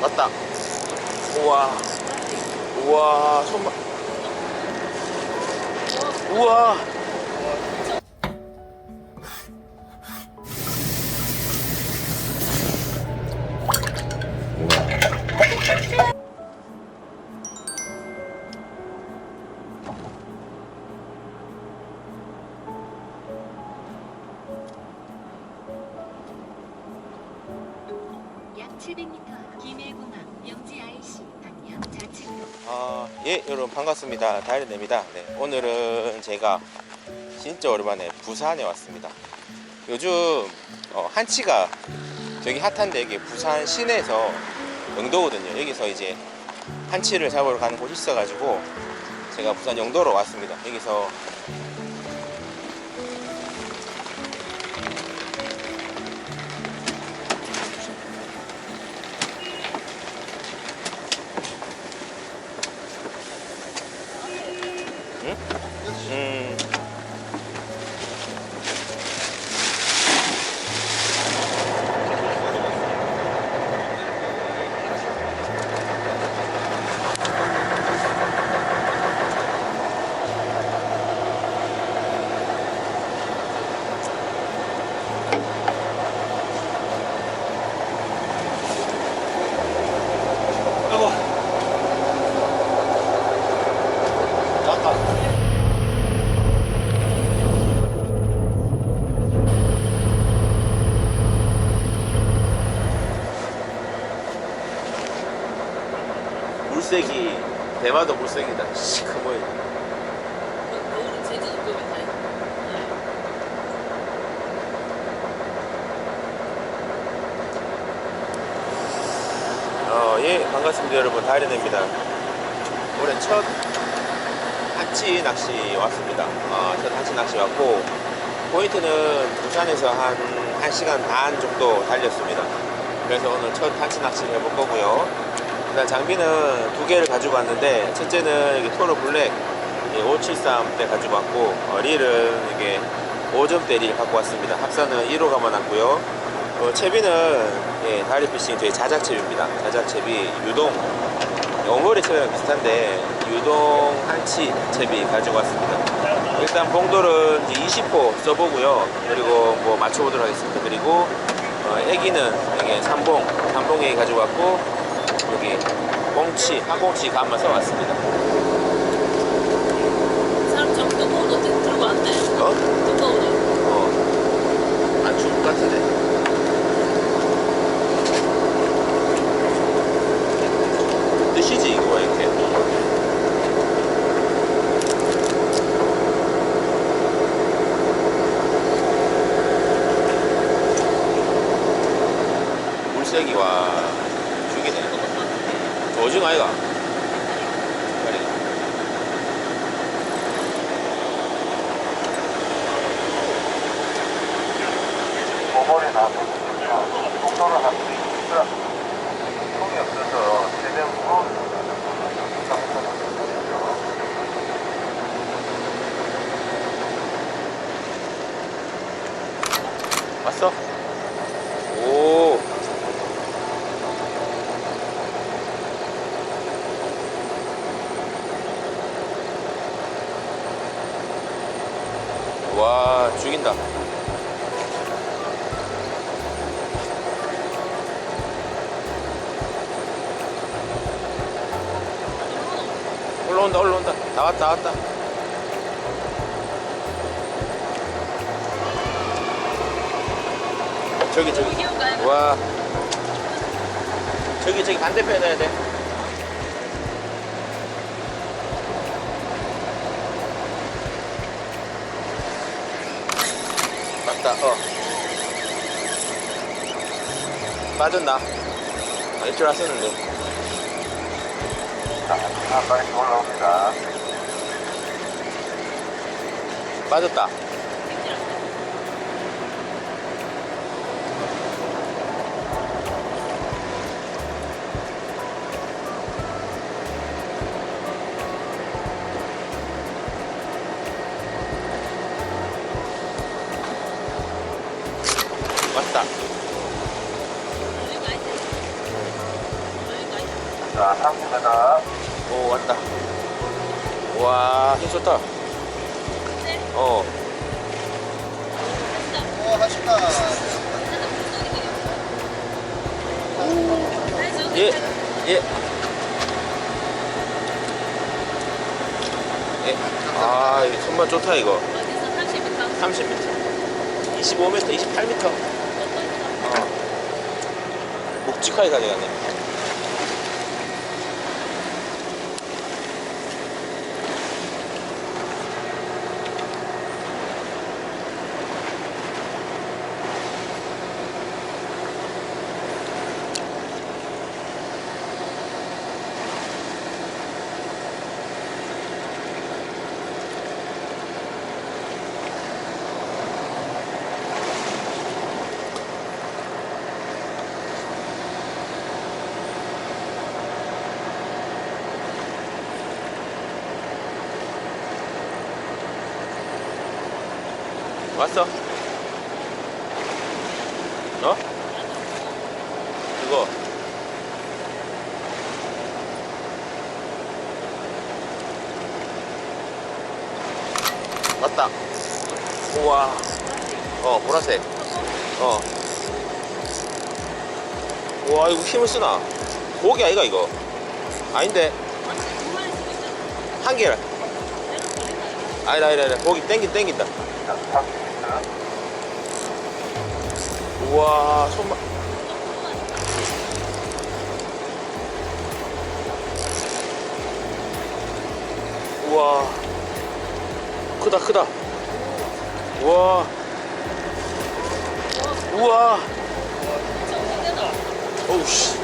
맞다. 우와. 우와, 손만. 우와. 약 700m 김해공항 영지 IC 방향 좌측으로 아, 예, 여러분 반갑습니다. 다이어입니다. 네, 오늘은 제가 진짜 오랜만에 부산에 왔습니다. 요즘 어, 한치가 되게 핫한데 이게 부산 시내에서 영도거든요. 여기서 이제 한치를 잡으러 가는 곳이 있어가지고 제가 부산 영도로 왔습니다. 여기서 물색이 대마도 물색이다. 시커먼. 겨울은 제주도급인데. 어, 예, 반갑습니다, 여러분. 다이렌입니다. 올해 첫 한치 낚시 왔습니다. 어, 첫 한치 낚시 왔고, 포인트는 부산에서 한 1시간 반 정도 달렸습니다. 그래서 오늘 첫 한치 낚시를 해볼 거고요. 일단 장비는 두 개를 가지고 왔는데, 첫째는 이게 토로 블랙 573대 가지고 왔고, 어, 릴은 이게 5점대 릴 갖고 왔습니다. 합산은 1호 감아놨고요. 어, 채비는 예, 다리 피싱 저희 자작 채비입니다. 자작 채비 유동 어머리 채비랑 비슷한데 유동 한치 채비 가지고 왔습니다. 일단 봉돌은 이제 20호 써보고요. 그리고 뭐 맞춰보도록 하겠습니다. 그리고 어, 애기는 여기 삼봉 삼봉 애기 가지고 왔고 여기 봉치 한 봉치 감아 써왔습니다. 사람 좀 뜨거운 옷 들고 왔네. 어? 뜨거운 옷. 어. 안 추울 것 같은데. 뜻이지 이거 이렇게. 물색이 와. 저 오징어 아이가? 모발이 나서 속도를 할수 있어. 통이 없어서 무거운 왔어? 오. 와, 죽인다. 올라온다, 올라온다. 다 왔다, 다 왔다. 저기, 저기. 와 저기 저기 반대편에 놔야 돼 맞다 어 빠졌나? 아, 일줄 알았었는데 자, 한 발씩 올라옵니다. 빠졌다 멀리 자, 30m. 오 왔다 와 힘 좋다 네. 어 어, 하시다. 예, 예. 예. 아, 이거 정말 좋다, 이거. 어디서 30m 30m. 25m, 28m. 어. 묵직하게 가 왔어? 어? 그거. 왔다. 우와. 어, 보라색. 어. 우와, 이거 힘을 쓰나? 고기 아이가, 이거? 아닌데. 한 개라. 아니다, 아니다, 아니다. 고기 땡긴, 땡긴다. 자, 30m. 우와, 손만. 우와. 크다, 크다. 우와. 우와. 어우, 씨.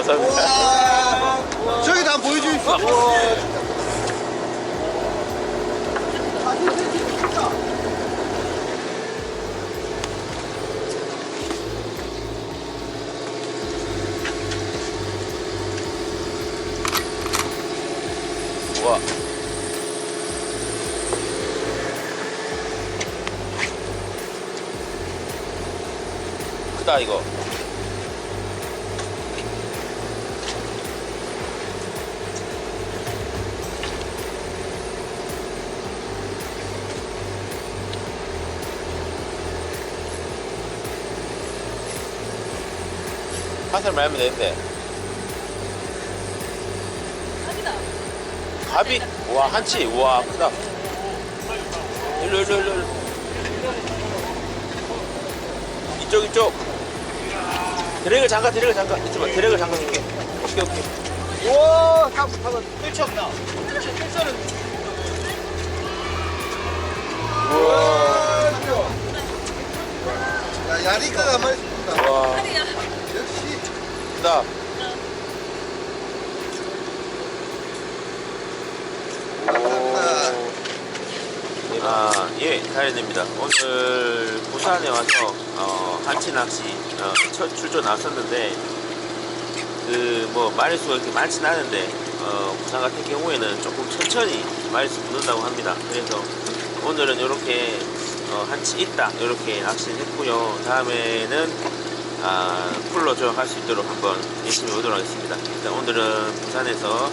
감사합니다. 저기 다 있어. 우와. 크다 이거. 한살 말면 되는데. 갑이 와 한치 와 크다 일로 일로 일로 일로. 이쪽 이쪽 드래그 잠가 드래그 잠가 이쪽 봐 드래그 잠가 줄게 오케이 오케이 우와, 다 잡아. 뜰쳤다. 뜰쳤, 뜰쳤는. 우와 야, 야리카가 한 마리 습니다 우와 역시. 크다 아, 예, 다현입니다. 오늘 부산에 와서 어, 한치 낚시 어, 첫 출조 나섰는데 그 뭐 마리수가 이렇게 많진 않은데 어, 부산 같은 경우에는 조금 천천히 마리수 붙는다고 합니다. 그래서 오늘은 이렇게 어, 한치 있다 이렇게 낚시를 했고요. 다음에는 아, 풀로 조역할 수 있도록 한번 열심히 오도록 하겠습니다. 일단 오늘은 부산에서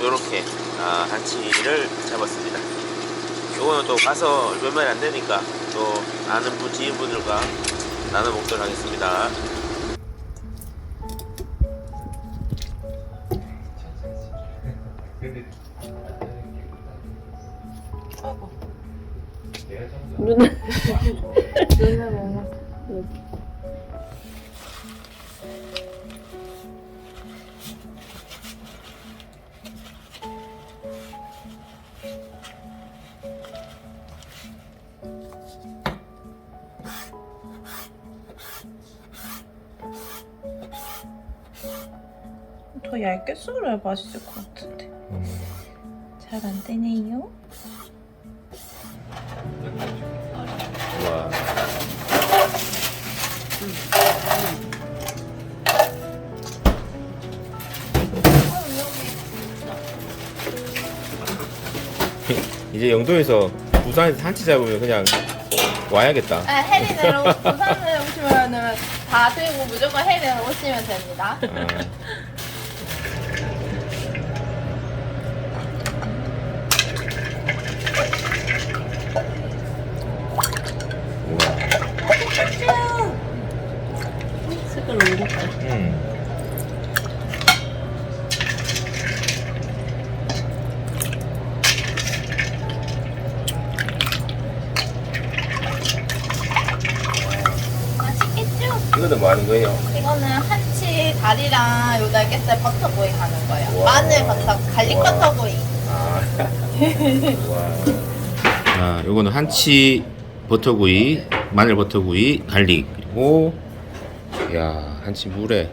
이렇게 아, 한치를 잡았습니다. 요거는 또 가서 몇 마리 안 되니까 또 아는 분, 지인분들과 나눠 먹도록 하겠습니다. 눈을 눈을 먹어 더 얇게 썰어야 맛있을 것 같은데 음. 잘안 되네요 와. 이제 영도에서 부산에서 한치 잡으면 그냥 와야겠다. 아, 해리대로 부산에 오시면 다 들고 무조건 해리대로 오시면 됩니다. 아. 색깔 너무. 음. 맛있겠죠? 이거는 뭐 하는 거예요? 이거는 한치 다리랑 요 날개살 버터 구이 하는 거예요. 우와. 마늘 버터, 갈릭 우와. 버터 구이. 아. 자, 요거는 한치 버터구이, 마늘 버터구이, 갈릭 그리고 야 한치 물에